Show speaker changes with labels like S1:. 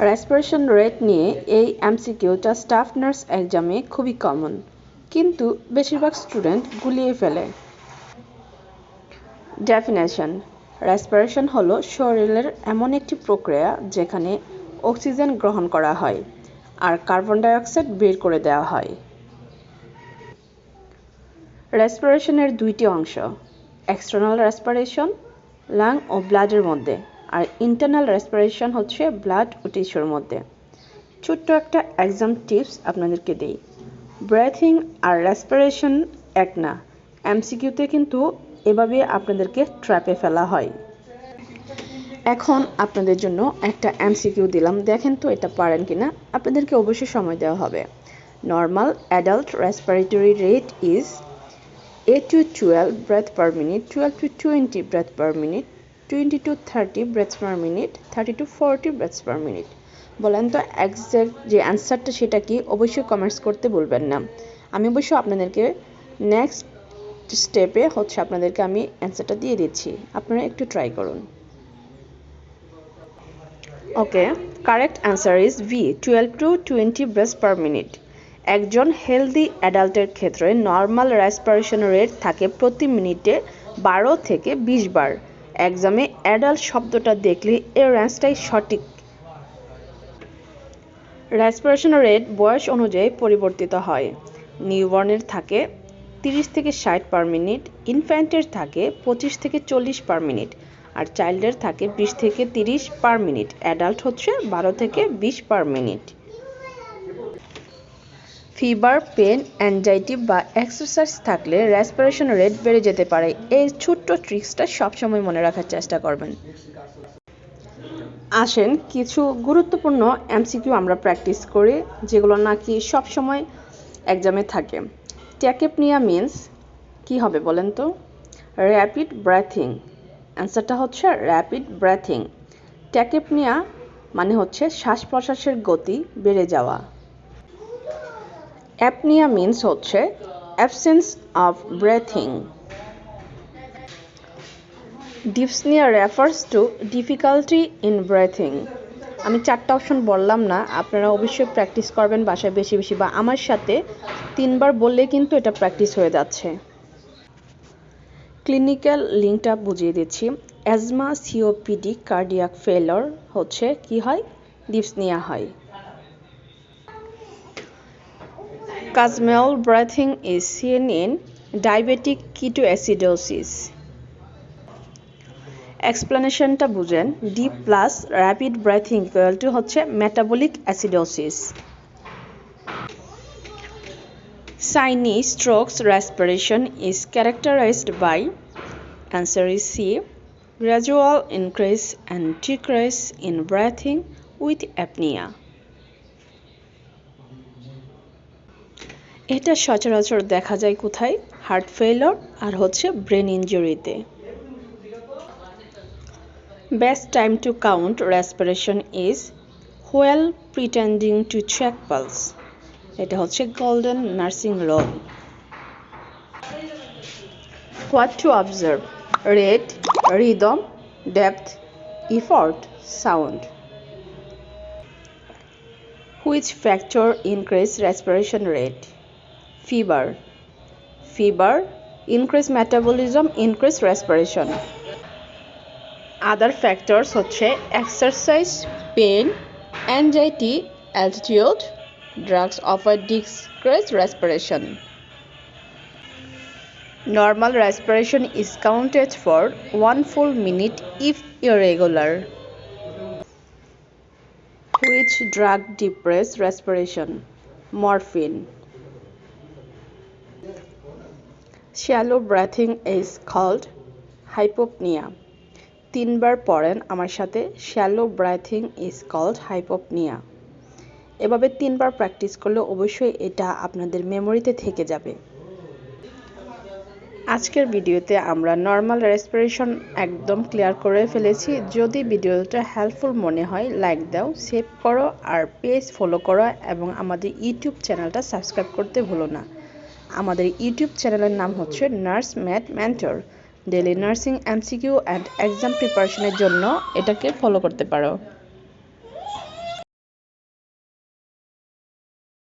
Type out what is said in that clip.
S1: Respiration rate নিয়ে এই এমসিকিউটা স্টাফ নার্স এক্সামে খুবই কমন কিন্তু বেশিরভাগ স্টুডেন্ট গুলিয়ে ফেলে। ডেফিনেশন রেসপিরেশন হলো শরীরের এমন একটি প্রক্রিয়া যেখানে অক্সিজেন গ্রহণ করা হয় আর কার্বন ডাইঅক্সাইড বের করে দেওয়া হয়। রেসপিরেশনের দুইটি অংশ এক্সটার্নাল রেসপিরেশন লাং ও ব্লাডের মধ্যে। আর ইন্টারনাল রেসপিরেশন হচ্ছে ব্লাড ও টিস্যুর মধ্যে। ছোট্ট একটা এক্সাম টিপস আপনাদেরকে দিই। ব্রেথিং আর রেসপিরেশন এক না। এমসিকিউতে কিন্তু এভাবে আপনাদেরকে ট্র্যাপে ফেলা হয়। এখন আপনাদের জন্য একটা এমসিকিউ দিলাম। দেখেন তো এটা পারেন কিনা? আপনাদেরকে অবশ্যই সময় দেওয়া হবে। Normal adult respiratory rate is eight to twelve breath per minute twelve to twenty breath per minute twenty to thirty breaths per minute thirty to forty breaths per minute বলেন তো একজ্যাক্ট যে অ্যান্সারটা সেটা কি, অবশ্যই কমেন্টস করতে বলবেন না। আমি অবশ্য আপনাদেরকে নেক্সট স্টেপে হচ্ছে আপনাদেরকে আমি অ্যান্সারটা দিয়ে দিচ্ছি। আপনারা একটু ট্রাই করুন। Okay correct answer is B twelve to twenty breaths per minute একজন হেলদি অ্যাডাল্টের ক্ষেত্রে নর্মাল রেসপিরেশন রেট থাকে প্রতি মিনিটে বারো থেকে বিশ বার। এক্সামে অ্যাডাল্ট শব্দটা দেখলে এর রেঞ্জটাই সঠিক। রেসপিরেশন রেট বয়স অনুযায়ী পরিবর্তিত হয়। নিউবর্নের থাকে তিরিশ থেকে ষাট পার মিনিট ইনফ্যান্টের থাকে পঁচিশ থেকে চল্লিশ পার মিনিট আর চাইল্ডের থাকে বিশ থেকে তিরিশ পার মিনিট অ্যাডাল্ট হচ্ছে বারো থেকে বিশ per minute fever pain anxiety বা এক্সারসাইজ থাকলে রেসপিরেশন রেট বেড়ে যেতে পারে। এই ছোট্ট ট্রিক্সটা সবসময় মনে রাখার চেষ্টা করবেন। আসেন, কিছু গুরুত্বপূর্ণ এমসিকিউ আমরা প্র্যাকটিস করি, যেগুলো নাকি সবসময় এক্সামে থাকে। ট্যাকেপনিয়া মিন্স কি হবে বলেন তো? র্যাপিড ব্রেথিং অ্যান্সারটা হচ্ছে র্যাপিড ব্রেথিং ট্যাকেপনিয়া মানে হচ্ছে শ্বাস প্রশ্বাসের গতি বেড়ে যাওয়া। অ্যাপনিয়া মিন্স হচ্ছে absence of breathing dyspnea refers to difficulty in breathing আমি চারটা অপশন বললাম না, আপনারা অবশ্যই প্র্যাকটিস করবেন বাসায় বেশি বেশি বা আমার সাথে তিনবার বললে কিন্তু এটা প্র্যাকটিস হয়ে যাচ্ছে। ক্লিনিক্যাল লিঙ্কটা বুঝিয়ে দিচ্ছি। অ্যাজমা সিওপিডি কার্ডিয়াক ফেলর হচ্ছে কি হয়? ডিপসনিয়া হয়। Kussmaul breathing is seen in diabetic ketoacidosis এক্সপ্লেনেশনটা বুঝেন। D plus rapid breathing equal to হচ্ছে metabolic acidosis Cheyne Stokes respiration is characterised by answer is C gradual increase and decrease in breathing with apnoea এটা সচরাচর দেখা যায় কোথায়? Heart failure আর হচ্ছে brain ইঞ্জুরিতে best time to count respiration is while pretending to check pulse এটা হচ্ছে golden nursing rule what to observe rate rhythm depth effort sound which factor increase respiration rate fever fever increase metabolism increase respiration other factors হচ্ছে exercise pain anxiety altitude drugs offer decreased respiration normal respiration is counted for one full minute if irregular which drug depress respiration morphine shallow breathing is called hypopnea তিনবার পড়েন, আমার সাথে shallow breathing is called hypopnea এভাবে তিনবার practice করলে অবশ্যই এটা আপনাদের মেমোরিতে থেকে যাবে। আজকের ভিডিওতে আমরা নর্মাল রেসপিরেশন একদম ক্লিয়ার করে ফেলেছি। যদি ভিডিওটা হেল্পফুল মনে হয় লাইক দাও সেভ করো আর পেজ ফলো করো এবং আমাদের ইউটিউব চ্যানেলটা সাবস্ক্রাইব করতে ভুলো না। আমাদের ইউটিউব চ্যানেলের নাম হচ্ছে nurse math mentor daily nursing MCQ and exam প্রিপারেশনের জন্য এটাকে ফলো করতে পারো।